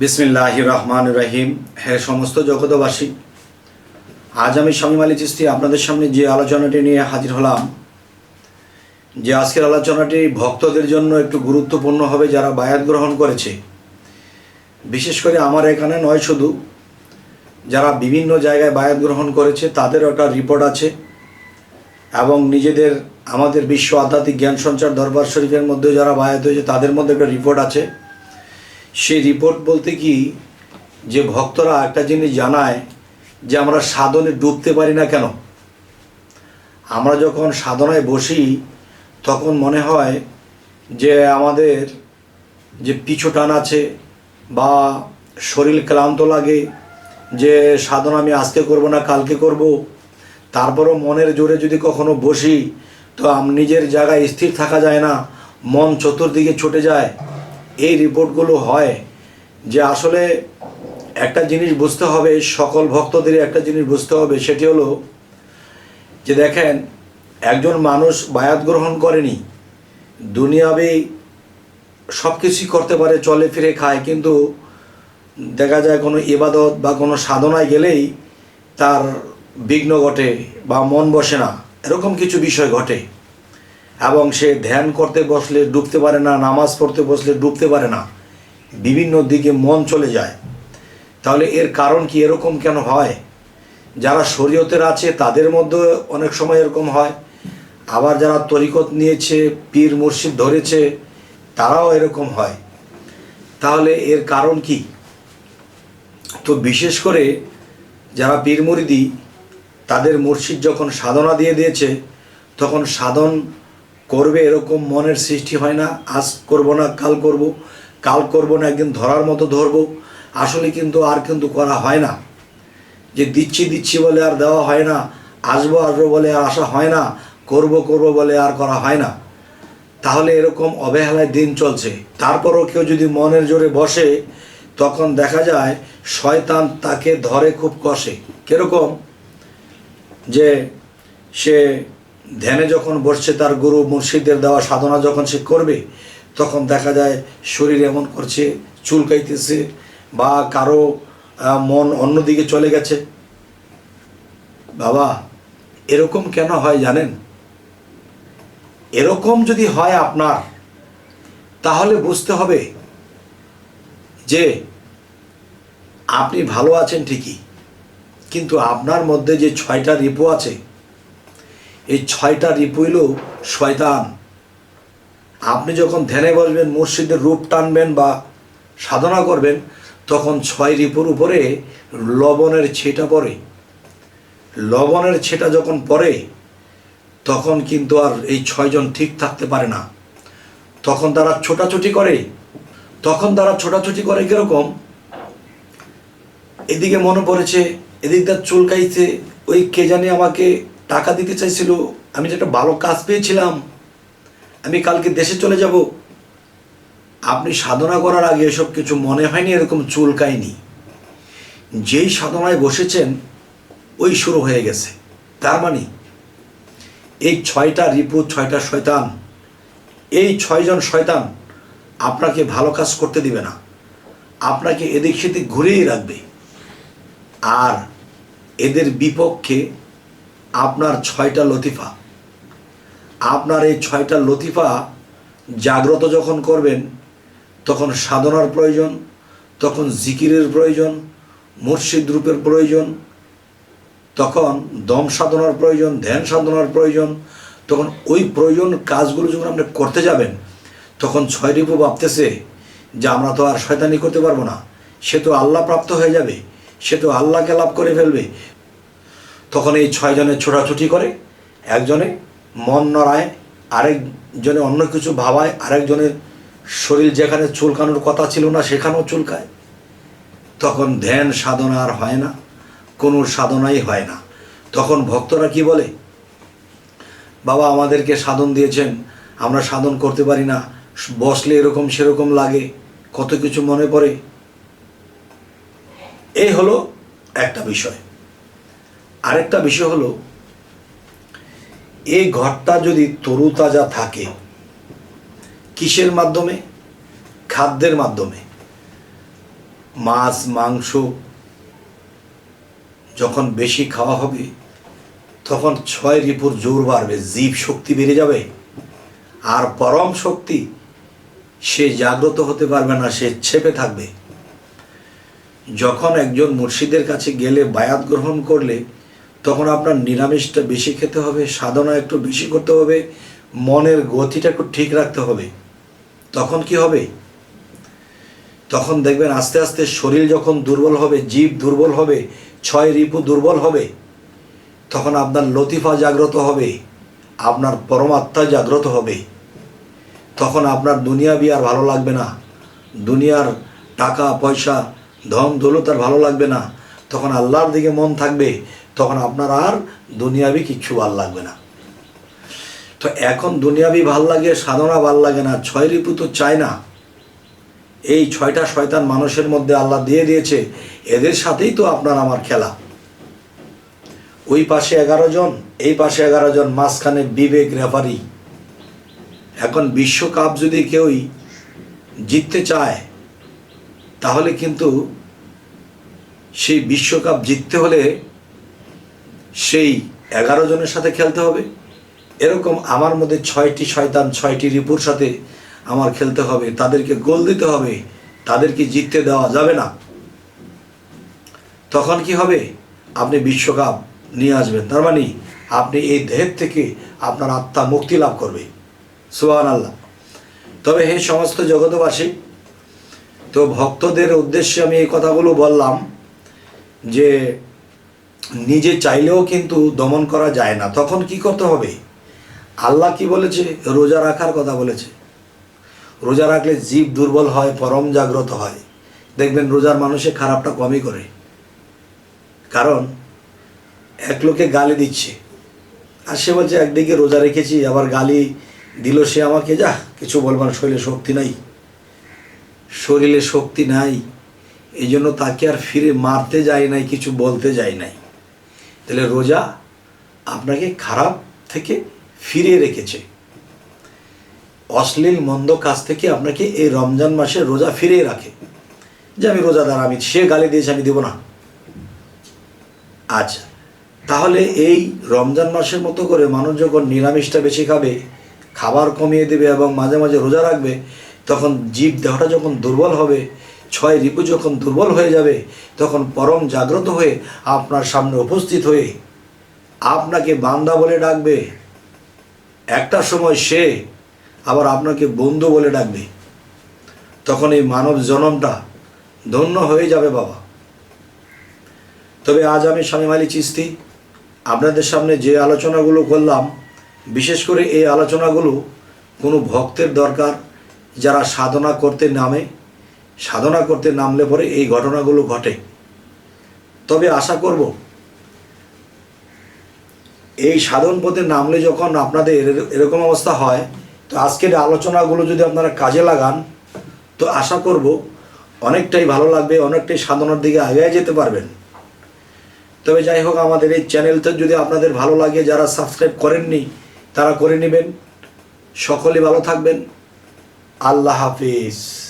বিসমিল্লাহ রহমান রহিম হে সমস্ত জগতবাসী আজ আমি স্বামী মালি চিস্তি আপনাদের সামনে যে আলোচনাটি নিয়ে হাজির হলাম, যে আজকের আলোচনাটি ভক্তদের জন্য একটু গুরুত্বপূর্ণ হবে যারা বায়াত গ্রহণ করেছে। বিশেষ করে আমার এখানে নয় শুধু, যারা বিভিন্ন জায়গায় বায়াত গ্রহণ করেছে তাদেরও একটা রিপোর্ট আছে এবং নিজেদের, আমাদের বিশ্ব আধ্যাত্মিক জ্ঞান সঞ্চার দরবার শরীফের মধ্যে যারা বায়াত হয়েছে, তাদের মধ্যে একটা রিপোর্ট আছে। সেই রিপোর্ট বলতে কি, যে ভক্তরা একটা জিনিস জানায় যে আমরা সাধনে ডুবতে পারি না কেন? আমরা যখন সাধনায় বসি, তখন মনে হয় যে আমাদের যে পিছু টান আছে বা শরীর ক্লান্ত লাগে, যে সাধনা আমি আজকে করব না, কালকে করব, তারপরও মনের জোরে যদি কখনো বসি, তো নিজের জায়গায় স্থির থাকা যায় না, মন চতুর্দিকে ছুটে যায়। এই রিপোর্টগুলো হয় যে আসলে একটা জিনিস বুঝতে হবে, সকল ভক্তদের একটা জিনিস বুঝতে হবে, সেটি হলো যে দেখেন, একজন মানুষ বায়াত গ্রহণ করেনি, দুনিয়াবে সব কিছুই করতে পারে, চলে ফিরে খায়, কিন্তু দেখা যায় কোনো ইবাদত বা কোনো সাধনায় গেলেই তার বিঘ্ন ঘটে বা মন বসে না। এরকম কিছু বিষয় ঘটে। এবং সে ধ্যান করতে বসলে ডুবতে পারে না, নামাজ পড়তে বসলে ডুবতে পারে না, বিভিন্ন দিকে মন চলে যায়। তাহলে এর কারণ কি এরকম কেন হয়? যারা শরীয়তের আছে, তাদের মধ্যে অনেক সময় এরকম হয়। আবার যারা তরিকত নিয়েছে, পীর মুর্শিদ ধরেছে, তারাও এরকম হয়। তাহলে এর কারণ কি? তো বিশেষ করে যারা পীর মুরিদি, তাদের মুর্শিদ যখন সাধনা দিয়ে দিয়েছে, তখন সাধন করবে এরকম মনের সৃষ্টি হয় না, আজ করব না, কাল করব। কাল করব না, একদিন ধরার মতো ধরবো। আসলে কিন্তু আর কিন্তু করা হয় না। যে দিচ্ছি দিচ্ছি বলে আর দেওয়া হয় না, আসব আসব বলে আর আসা হয় না, করব করব বলে আর করা হয় না। তাহলে এরকম অবহেলায় দিন চলছে। তারপরও কেউ যদি মনের জোরে বসে, তখন দেখা যায় শয়তান তাকে ধরে খুব কষে। কীরকম? যে সে ধ্যানে যখন বসছে তার গুরু মুর্শিদের দেওয়া সাধনা যখন সে করবে, তখন দেখা যায় শরীর এমন করছে চুলকাইতেছে বা কারও মন অন্যদিকে চলে গেছে। বাবা, এরকম কেন হয় জানেন? এরকম যদি হয় আপনার, তাহলে বুঝতে হবে যে আপনি ভালো আছেন ঠিকই, কিন্তু আপনার মধ্যে যে ছয়টা রিপো আছে এই ছয়টা রিপু হইল শয়তান। আপনি যখন ধ্যানে বসবেন, মসজিদের রূপ টানবেন বা সাধনা করবেন, তখন ছয় রিপুর উপরে লবণের ছেটা পড়ে। লবণের ছেটা যখন পড়ে, তখন কিন্তু আর এই ছয়জন ঠিক থাকতে পারে না। তখন তারা ছোটাছুটি করে। তখন তারা ছোটাছুটি করে কীরকম? এদিকে মনে পড়েছে এদিক তার চুলকাইছে, ওই কে জানি আমাকে টাকা দিতে চাইছিল, আমি যেটা ভালো কাজ পেয়েছিলাম, আমি কালকে দেশে চলে যাব। আপনি সাধনা করার আগে এসব কিছু মনে হয়নি, এরকম চুলকায়নি। যেই সাধনায় বসেছেন, ওই শুরু হয়ে গেছে। তার মানে এই ছয়টা রিপু, ছয়টা শয়তান, এই ছয়জন শয়তান আপনাকে ভালো কাজ করতে দিবে না। আপনাকে এদিক সেদিক ঘুরেই রাখবে। আর এদের বিপক্ষে আপনার ছয়টা লতিফা। আপনার এই ছয়টা লতিফা জাগ্রত যখন করবেন, তখন সাধনার প্রয়োজন, তখন জিকিরের প্রয়োজন, মুর্শিদ রূপের প্রয়োজন, তখন দম সাধনার প্রয়োজন, ধ্যান সাধনার প্রয়োজন, তখন ওই প্রয়োজন কাজগুলো যখন আপনি করতে যাবেন, তখন ছয় রিপু ভাবতেছে যে আমরা তো আর শয়তানি করতে পারব না। সে তো আল্লাহ প্রাপ্ত হয়ে যাবে, সে তো আল্লাহকে লাভ করে ফেলবে তখন এই ছয়জনে ছোটাছুটি করে, একজনে মন নড়ায়, আরেকজনে অন্য কিছু ভাবায়, আরেকজনের শরীর যেখানে চুলকানোর কথা ছিল না সেখানেও চুলকায়। তখন ধ্যান সাধনা আর হয় না, কোনো সাধনাই হয় না। তখন ভক্তরা কি বলে? বাবা, আমাদেরকে সাধন দিয়েছেন, আমরা সাধন করতে পারি না, বসলে এরকম সেরকম লাগে, কত কিছু মনে পড়ে। এই হলো একটা বিষয়। আরেকটা বিষয় হলো, এই ঘরটা যদি তরুতাজা থাকে, কিসের মাধ্যমে? খাদ্যের মাধ্যমে। মাছ, মাংস যখন বেশি খাওয়া হবে, তখন ছয় রিপুর জোর বাড়বে, জীব শক্তি বেড়ে যাবে। আর পরম শক্তি, সে জাগ্রত হতে পারবে না, সে ছেপে থাকবে। যখন একজন মুর্শিদের কাছে গেলে বায়াত গ্রহণ করলে তখন আপনার নিরামিষটা বেশি খেতে হবে, সাধনা একটু বেশি করতে হবে, মনের গতিটা একটু ঠিক রাখতে হবে। তখন কি হবে? তখন দেখবেন আস্তে আস্তে শরীর যখন দুর্বল হবে, জীব দুর্বল হবে, ছয় রিপু দুর্বল হবে, তখন আপনার লতিফা জাগ্রত হবে, আপনার পরমাত্মা জাগ্রত হবে। তখন আপনার দুনিয়াবি আর ভালো লাগবে না, দুনিয়ার টাকা, পয়সা ধন দৌলত আর ভালো লাগবে না। তখন আল্লাহর দিকে মন থাকবে তখন আপনার আর দুনিয়াবি কিচ্ছু ভালো লাগবে না। তো এখন দুনিয়াবি ভালো লাগে, সাধনা ভালো লাগে না, ছয় রিপু তো চায় না। এই ছয়টা শয়তান মানুষের মধ্যে আল্লাহ দিয়ে দিয়েছে, এদের সাথেই তো আপনার আমার খেলা। ওই পাশে এগারো জন, এই পাশে এগারো জন, মাঝখানে বিবেক রেফারি। এখন বিশ্বকাপ যদি কেউই জিততে চায়, তাহলে কিন্তু সেই বিশ্বকাপ জিততে হলে সেই এগারো জনের সাথে খেলতে হবে। এরকম আমার মধ্যে ছয়টি শয়তান, ছয়টি রিপুর সাথে আমার খেলতে হবে। তাদেরকে গোল দিতে হবে। তাদেরকে জিততে দেওয়া যাবে না। তখন কি হবে? আপনি বিশ্বকাপ নিয়ে আসবেন। তার মানে আপনি এই দেহের থেকে আপনার আত্মা মুক্তি লাভ করবে। সুহান আল্লাহ তবে হে সমস্ত জগতবাসী তো ভক্তদের উদ্দেশ্যে আমি এই কথাগুলো বললাম যে নিজে চাইলেও কিন্তু দমন করা যায় না। তখন কি করতে হবে? আল্লাহ কি বলেছে? রোজা রাখার কথা বলেছে। রোজা রাখলে জীব দুর্বল হয়, পরম জাগ্রত হয়। দেখবেন রোজার মানুষে খারাপটা কমই করে। কারণ, এক লোকে গালি দিচ্ছে। আর সে বলছে, একদিকে রোজা রেখেছি, আবার গালি দিল সে আমাকে। যা, কিছু বলবার শরীরে শক্তি নাই। শরীরে শক্তি নাই। এই জন্য তাকে আর ফিরে মারতে যায় নাই, কিছু বলতে যায় নাই। তাহলে রোজা আপনাকে খারাপ থেকে ফিরিয়ে রেখেছে। অশ্লীল মন্দ কাজ থেকে আপনাকে এই রমজান মাসে রোজা ফিরিয়ে রাখে। যে আমি রোজাদার, আমি সে গালি দিয়েছে, আমি দেবো না। আচ্ছা তাহলে এই রমজান মাসের মতো করে মানুষ যখন নিরামিষটা বেশি খাবে, খাবার কমিয়ে দেবে এবং মাঝে মাঝে রোজা রাখবে, তখন জীব দেহটা যখন দুর্বল হবে ছয় রিপু যখন দুর্বল হয়ে যাবে, তখন পরম জাগ্রত হয়ে আপনার সামনে উপস্থিত হয়ে আপনাকে বান্দা বলে ডাকবে। একটা সময় সে আবার আপনাকে বন্ধু বলে ডাকবে। তখন এই মানব জনমটা ধন্য হয়ে যাবে বাবা। তবে আজ আমি স্বামী মালি চিস্তি আপনাদের সামনে যে আলোচনাগুলো করলাম, বিশেষ করে এই আলোচনাগুলো কোনো ভক্তের দরকার যারা সাধনা করতে নামে সাধনা করতে নামলে পরে এই ঘটনাগুলো ঘটে। তবে আশা করব, এই সাধন পথে নামলে যখন আপনাদের এর- এরকম অবস্থা হয়, তো আজকের আলোচনাগুলো যদি আপনারা কাজে লাগান, তো আশা করব অনেকটাই ভালো লাগবে, অনেকটাই সাধনার দিকে আগে যেতে পারবেন। তবে যাই হোক, আমাদের এই চ্যানেলটা যদি আপনাদের ভালো লাগে, যারা সাবস্ক্রাইব করেননি, তারা করে নেবেন। সকলে ভালো থাকবেন। আল্লাহ হাফিজ।